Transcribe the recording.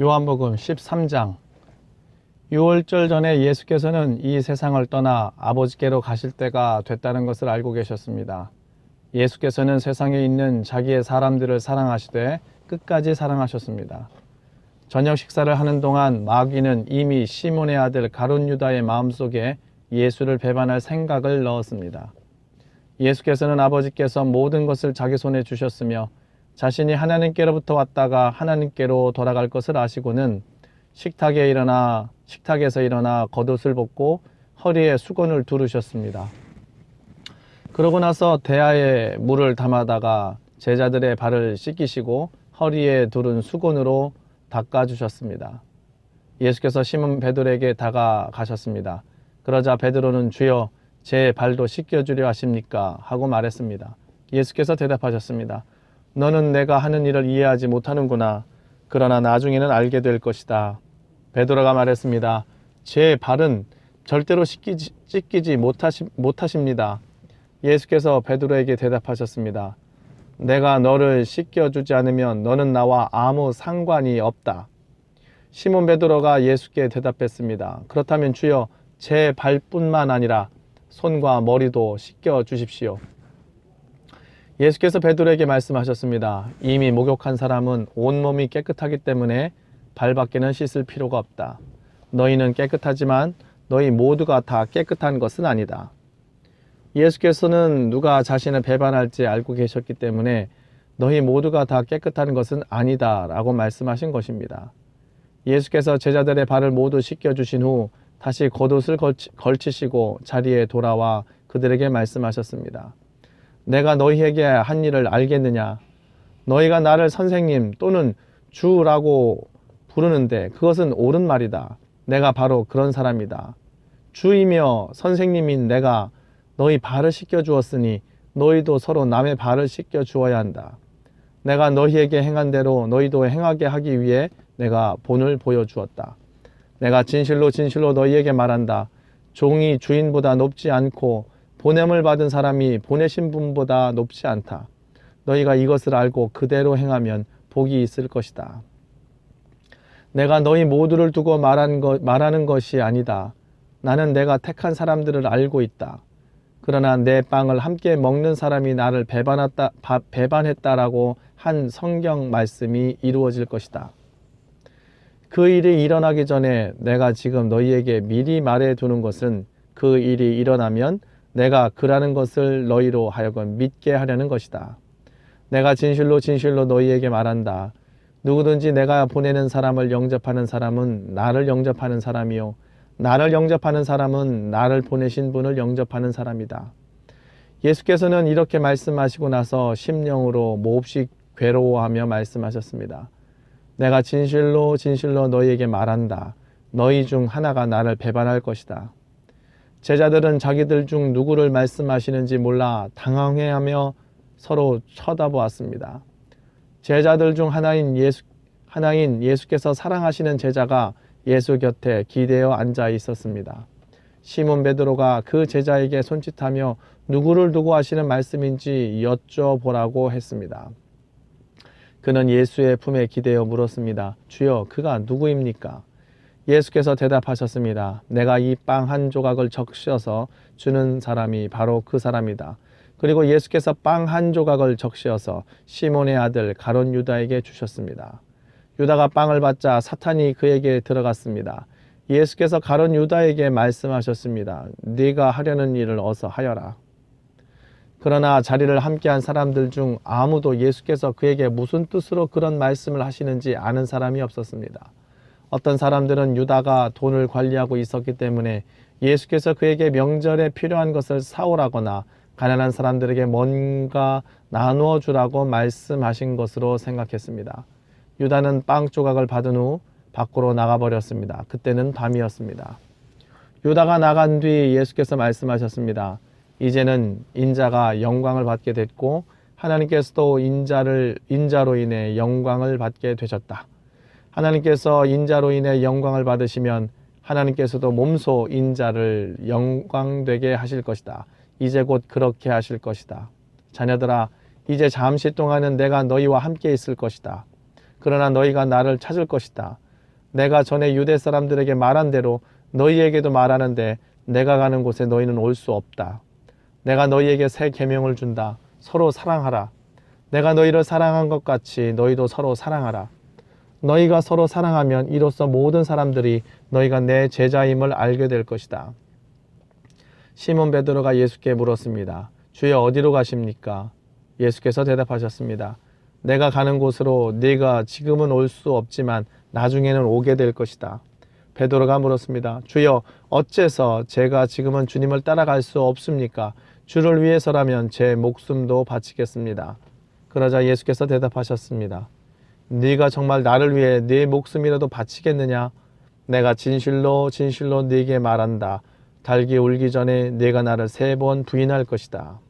요한복음 13장 6월절 전에 예수께서는 이 세상을 떠나 아버지께로 가실 때가 됐다는 것을 알고 계셨습니다. 예수께서는 세상에 있는 자기의 사람들을 사랑하시되 끝까지 사랑하셨습니다. 저녁 식사를 하는 동안 마귀는 이미 시몬의 아들 가룟 유다의 마음속에 예수를 배반할 생각을 넣었습니다. 예수께서는 아버지께서 모든 것을 자기 손에 주셨으며 자신이 하나님께로부터 왔다가 하나님께로 돌아갈 것을 아시고는 식탁에 일어나 식탁에서 일어나 겉옷을 벗고 허리에 수건을 두르셨습니다. 그러고 나서 대야에 물을 담아다가 제자들의 발을 씻기시고 허리에 두른 수건으로 닦아 주셨습니다. 예수께서 시몬 베드로에게 다가가셨습니다. 그러자 베드로는 주여 제 발도 씻겨 주려 하십니까 하고 말했습니다. 예수께서 대답하셨습니다. 너는 내가 하는 일을 이해하지 못하는구나. 그러나 나중에는 알게 될 것이다. 베드로가 말했습니다. 제 발은 절대로 씻기지, 찢기지 못하시, 못하십니다. 예수께서 베드로에게 대답하셨습니다. 내가 너를 씻겨주지 않으면 너는 나와 아무 상관이 없다. 시몬 베드로가 예수께 대답했습니다. 그렇다면 주여 제 발뿐만 아니라 손과 머리도 씻겨 주십시오. 예수께서 베드로에게 말씀하셨습니다. 이미 목욕한 사람은 온몸이 깨끗하기 때문에 발밖에는 씻을 필요가 없다. 너희는 깨끗하지만 너희 모두가 다 깨끗한 것은 아니다. 예수께서는 누가 자신을 배반할지 알고 계셨기 때문에 너희 모두가 다 깨끗한 것은 아니다 라고 말씀하신 것입니다. 예수께서 제자들의 발을 모두 씻겨주신 후 다시 겉옷을 걸치시고 자리에 돌아와 그들에게 말씀하셨습니다. 내가 너희에게 한 일을 알겠느냐? 너희가 나를 선생님 또는 주라고 부르는데 그것은 옳은 말이다. 내가 바로 그런 사람이다. 주이며 선생님인 내가 너희 발을 씻겨 주었으니 너희도 서로 남의 발을 씻겨 주어야 한다. 내가 너희에게 행한 대로 너희도 행하게 하기 위해 내가 본을 보여 주었다. 내가 진실로 진실로 너희에게 말한다. 종이 주인보다 높지 않고 보냄을 받은 사람이 보내신 분보다 높지 않다. 너희가 이것을 알고 그대로 행하면 복이 있을 것이다. 내가 너희 모두를 두고 말한 것, 말하는 것이 아니다. 나는 내가 택한 사람들을 알고 있다. 그러나 내 빵을 함께 먹는 사람이 나를 배반했다, 배반했다라고 한 성경 말씀이 이루어질 것이다. 그 일이 일어나기 전에 내가 지금 너희에게 미리 말해 두는 것은 그 일이 일어나면 내가 그라는 것을 너희로 하여금 믿게 하려는 것이다. 내가 진실로 진실로 너희에게 말한다. 누구든지 내가 보내는 사람을 영접하는 사람은 나를 영접하는 사람이요. 나를 영접하는 사람은 나를 보내신 분을 영접하는 사람이다. 예수께서는 이렇게 말씀하시고 나서 심령으로 몹시 괴로워하며 말씀하셨습니다. 내가 진실로 진실로 너희에게 말한다. 너희 중 하나가 나를 배반할 것이다. 제자들은 자기들 중 누구를 말씀하시는지 몰라 당황해하며 서로 쳐다보았습니다. 제자들 중 하나인 예수 하나인 예수께서 사랑하시는 제자가 예수 곁에 기대어 앉아 있었습니다. 시몬 베드로가 그 제자에게 손짓하며 누구를 두고 하시는 말씀인지 여쭤보라고 했습니다. 그는 예수의 품에 기대어 물었습니다. 주여, 그가 누구입니까? 예수께서 대답하셨습니다. 내가 이 빵 한 조각을 적셔서 주는 사람이 바로 그 사람이다. 그리고 예수께서 빵 한 조각을 적셔서 시몬의 아들 가론 유다에게 주셨습니다. 유다가 빵을 받자 사탄이 그에게 들어갔습니다. 예수께서 가론 유다에게 말씀하셨습니다. 네가 하려는 일을 어서 하여라. 그러나 자리를 함께한 사람들 중 아무도 예수께서 그에게 무슨 뜻으로 그런 말씀을 하시는지 아는 사람이 없었습니다. 어떤 사람들은 유다가 돈을 관리하고 있었기 때문에 예수께서 그에게 명절에 필요한 것을 사오라거나 가난한 사람들에게 뭔가 나누어 주라고 말씀하신 것으로 생각했습니다. 유다는 빵 조각을 받은 후 밖으로 나가버렸습니다. 그때는 밤이었습니다. 유다가 나간 뒤 예수께서 말씀하셨습니다. 이제는 인자가 영광을 받게 됐고 하나님께서도 인자를 인자로 인해 영광을 받게 되셨다. 하나님께서 인자로 인해 영광을 받으시면 하나님께서도 몸소 인자를 영광되게 하실 것이다. 이제 곧 그렇게 하실 것이다. 자녀들아, 이제 잠시 동안은 내가 너희와 함께 있을 것이다. 그러나 너희가 나를 찾을 것이다. 내가 전에 유대 사람들에게 말한 대로 너희에게도 말하는데 내가 가는 곳에 너희는 올 수 없다. 내가 너희에게 새 계명을 준다. 서로 사랑하라. 내가 너희를 사랑한 것 같이 너희도 서로 사랑하라. 너희가 서로 사랑하면 이로써 모든 사람들이 너희가 내 제자임을 알게 될 것이다. 시몬 베드로가 예수께 물었습니다. 주여 어디로 가십니까? 예수께서 대답하셨습니다. 내가 가는 곳으로 네가 지금은 올 수 없지만 나중에는 오게 될 것이다. 베드로가 물었습니다. 주여 어째서 제가 지금은 주님을 따라갈 수 없습니까? 주를 위해서라면 제 목숨도 바치겠습니다. 그러자 예수께서 대답하셨습니다. 네가 정말 나를 위해 네 목숨이라도 바치겠느냐? 내가 진실로 진실로 네게 말한다. 달기 울기 전에 네가 나를 세 번 부인할 것이다.